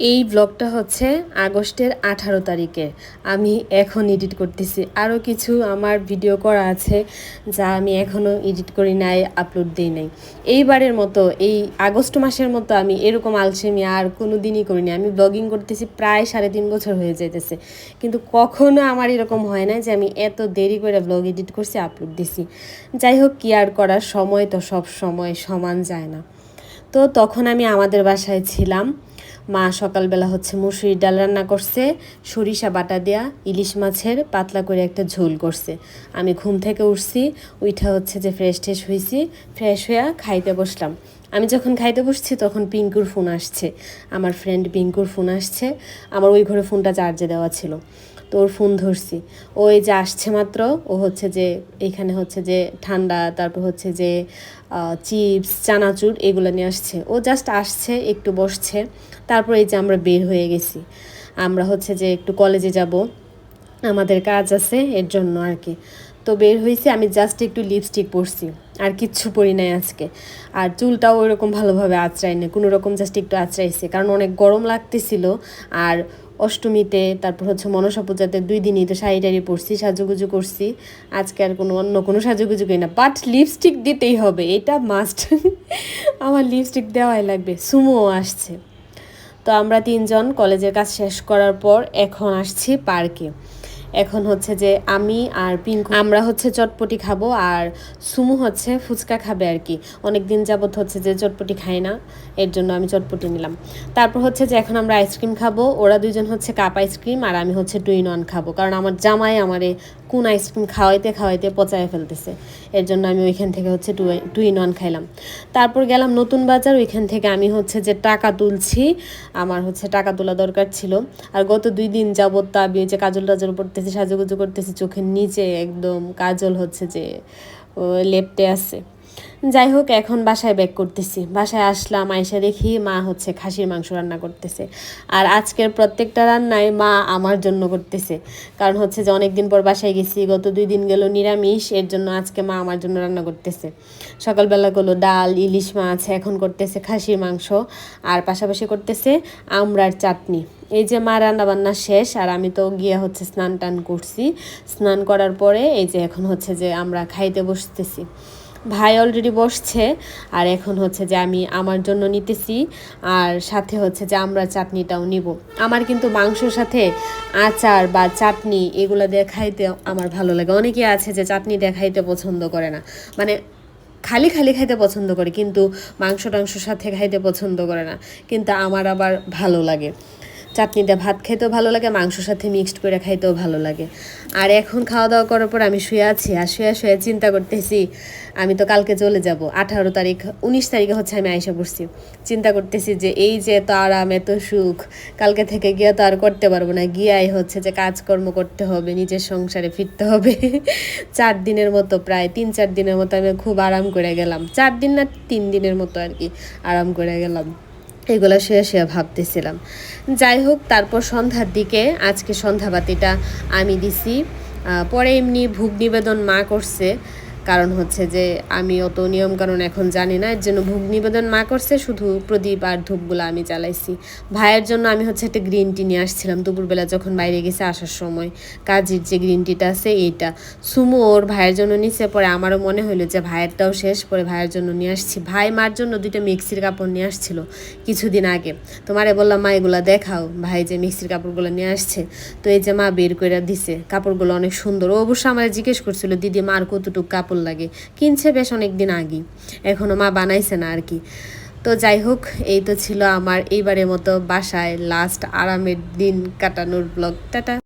এই ব্লগটা হচ্ছে আগস্টের আঠারো তারিখে। আমি এখন এডিট করতেছি। আরও কিছু আমার ভিডিও করা আছে যা আমি এখনও এডিট করি নাই আপলোড দিই নাই। এইবারের মতো, এই আগস্ট মাসের মতো আমি এরকম আলসেমি আর কোনো দিনই করিনি আমি ব্লগিং করতেছি প্রায় সাড়ে তিন বছর হয়ে যাইতেছে। কিন্তু কখনো আমার এরকম হয় না যে আমি এত দেরি করে ব্লগ এডিট করছি আপলোড দিছি। যাই হোক, কি আর করার, সময় তো সব সময় সমান যায় না। তো তখন আমি আমাদের বাসায় ছিলাম। মা সকালবেলা হচ্ছে মুসুরির ডাল রান্না করছে, সরিষা বাটা দেয়া, ইলিশ মাছের পাতলা করে একটা ঝোল করছে। আমি ঘুম থেকে উঠছি, উইঠা হচ্ছে যে ফ্রেশ ট্রেশ হয়েছি ফ্রেশ হয়ে খাইতে বসলাম। আমি যখন খাইতে বসছি, তখন পিঙ্কুর ফোন আসছে। আমার ফ্রেন্ড পিঙ্কুর ফোন আসছে। আমার ওই ঘরে ফোনটা চার্জে দেওয়া ছিল। তো ওর ফোন ধরছি। ও এই যে আসছে মাত্র, ও হচ্ছে যে, এখানে হচ্ছে যে ঠান্ডা, তারপর হচ্ছে যে চিপস চানাচুর এগুলো নিয়ে আসছে। ও জাস্ট আসছে, একটু বসছে। তারপর এই যে আমরা বের হয়ে গেছি। আমরা হচ্ছে যে একটু কলেজে যাব। আমাদের কাজ আছে এর জন্য আর কি। তো বের হয়েছি আমি জাস্ট একটু লিপস্টিক পরছি। আর কিচ্ছু পরি নাই আজকে। আর চুলটাও ওইরকম ভালোভাবে আঁচড়াই কোনো রকম জাস্ট একটু আঁচড়াইছে, কারণ অনেক গরম লাগতেছিল। আর অষ্টমীতে, তারপর হচ্ছে মনসা পূজাতে দুই দিনই তো শাড়ি টাড়ি পরছি, সাজুগুজু করছি। আজকে আর কোনো অন্য কোনো সাজুগুজু করি না বাট লিপস্টিক দিতেই হবে, এটা মাস্ট আমার লিপস্টিক দেওয়াই লাগবে সুমো আসছে। তো আমরা তিনজন কলেজের কাজ শেষ করার পর এখন আসছি পার্কে। এখন হচ্ছে যে আমি আর পিঙ্কু, আমরা হচ্ছে চটপটি খাব আর সুমু হচ্ছে ফুচকা খাবে আর কি। অনেক দিন যাবত হচ্ছে যে চটপটি খায় না, এর জন্য আমি চটপটি নিলাম। তারপর হচ্ছে যে এখন আমরা আইসক্রিম খাব, ওরা দুজন হচ্ছে কাপ আইসক্রিম আর আমি হচ্ছে টুইন ওয়ান খাব। কারণ আমার জামাই আমারে কোন আইসক্রিম খাওয়াইতে খাওয়াইতে পচায় ফেলতেছে। এর জন্য আমি ওইখান থেকে হচ্ছে টু টু ইন ওয়ান খাইলাম। তারপর গেলাম নতুন বাজার, ওইখান থেকে আমি হচ্ছে যে টাকা তুলছি। আমার হচ্ছে টাকা তোলা দরকার ছিল। আর গত দুই দিন যাবৎ তা আমি যে কাজল টাজল পড়তেছি, সাজুগুজু করতেছি, চোখের নিচে একদম কাজল হচ্ছে যে লেপটে আছে। যাই হোক, এখন বাসায় ব্যাক করতেছি। বাসায় আসলাম আয়সা দেখি মা হচ্ছে খাসির মাংস রান্না করতেছে। আর আজকের প্রত্যেকটা রান্নায় মা আমার জন্য করতেছে। কারণ হচ্ছে যে অনেক দিন পর বাসায় গেছি, গত দুই দিন গেল নিরামিষ, এর জন্য আজকে মা আমার জন্য রান্না করতেছে। সকালবেলা গেলো ডাল, ইলিশ মাছ, এখন করতেছে খাসির মাংস, আর পাশাপাশি করতেছে আমরার চাটনি। এই যে মা রান্নাবান্না শেষ, আর আমি তো গিয়ে হচ্ছে স্নান টান করছি। স্নান করার পরে এই যে এখন হচ্ছে যে আমরা খাইতে বসতেছি। ভাই অলরেডি বসছে, আর এখন হচ্ছে যে আমি আমার জন্য নিতেছি, আর সাথে হচ্ছে যে আমরা চাটনিটাও নিব। আমার কিন্তু মাংসর সাথে আচার বা চাটনি এগুলো দেখাইতে আমার ভালো লাগে। অনেকে আছে যে চাটনি দেখাইতে পছন্দ করে না। মানে খালি খালি খাইতে পছন্দ করে, কিন্তু মাংস টাংসর সাথে খাইতে পছন্দ করে না। কিন্তু আমার আবার ভালো লাগে। চাটনিটা ভাত খাইতেও ভালো লাগে, মাংসর সাথে মিক্সড করে খাইতেও ভালো লাগে। আর এখন খাওয়া দাওয়া করার পর আমি শুয়ে আছি আর শুয়ে শুয়ে চিন্তা করতেছি, আমি তো কালকে চলে যাব। আঠারো তারিখ, উনিশ তারিখে হচ্ছে আমি আইসা পড়ছি। চিন্তা করতেছি যে এই যে এত আরাম, এত সুখ, কালকে থেকে গিয়ে তো আর করতে পারব না। গিয়াই হচ্ছে যে কাজকর্ম করতে হবে, নিজের সংসারে ফিরতে হবে। চার দিনের মতো প্রায়, তিন চার দিনের মতো আমি খুব আরাম করে গেলাম। চার দিন না তিন দিনের মতো আর কি আরাম করে গেলাম। এগুলো শুয়ে শুয়ে ভাবতেছিলাম। যাই হোক, তারপর সন্ধ্যার দিকে, আজকে সন্ধ্যাবাতিটা আমি দিছি। পরে এমনি ভোগ নিবেদন মা করছে। কারণ হচ্ছে যে আমি অত নিয়মকানুন এখন জানি না, এর জন্য ভোগ নিবেদন মা করছে, শুধু প্রদীপ আর ধূপগুলো আমি চালাইছি ভাইয়ের জন্য আমি হচ্ছে একটা গ্রিন টি নিয়ে আসছিলাম দুপুরবেলা যখন বাইরে গেছে আসার সময়। কাজের যে গ্রিন টিটা আছে এইটা। সুমো ওর ভাইয়ের জন্য নিচে পরে আমারও মনে হলো যে ভাইয়েরটাও শেষ, পরে ভাইয়ের জন্য নিয়ে আসছি। ভাই মার জন্য দুইটা মিক্সির কাপড় নিয়ে আসছিল কিছুদিন আগে। তোমারে বললাম, মা, এগুলো দেখাও, ভাই যে মিক্সির কাপড়গুলো নিয়ে আসছে। তো এই যে মা বের করে দিছে, কাপড়গুলো অনেক সুন্দর। ও অবশ্য আমার জিজ্ঞেস করছিল, দিদি, মার কতটুকু কাপড় কাপড় লাগে। কিনছে বেশ অনেক দিন আগে এখনও মা বানাইছে না আর কি। তো যাই হোক, এই তো ছিল আমার এইবারের মতো বাসায় লাস্ট আরামের দিন কাটানোর ব্লগ টাটা।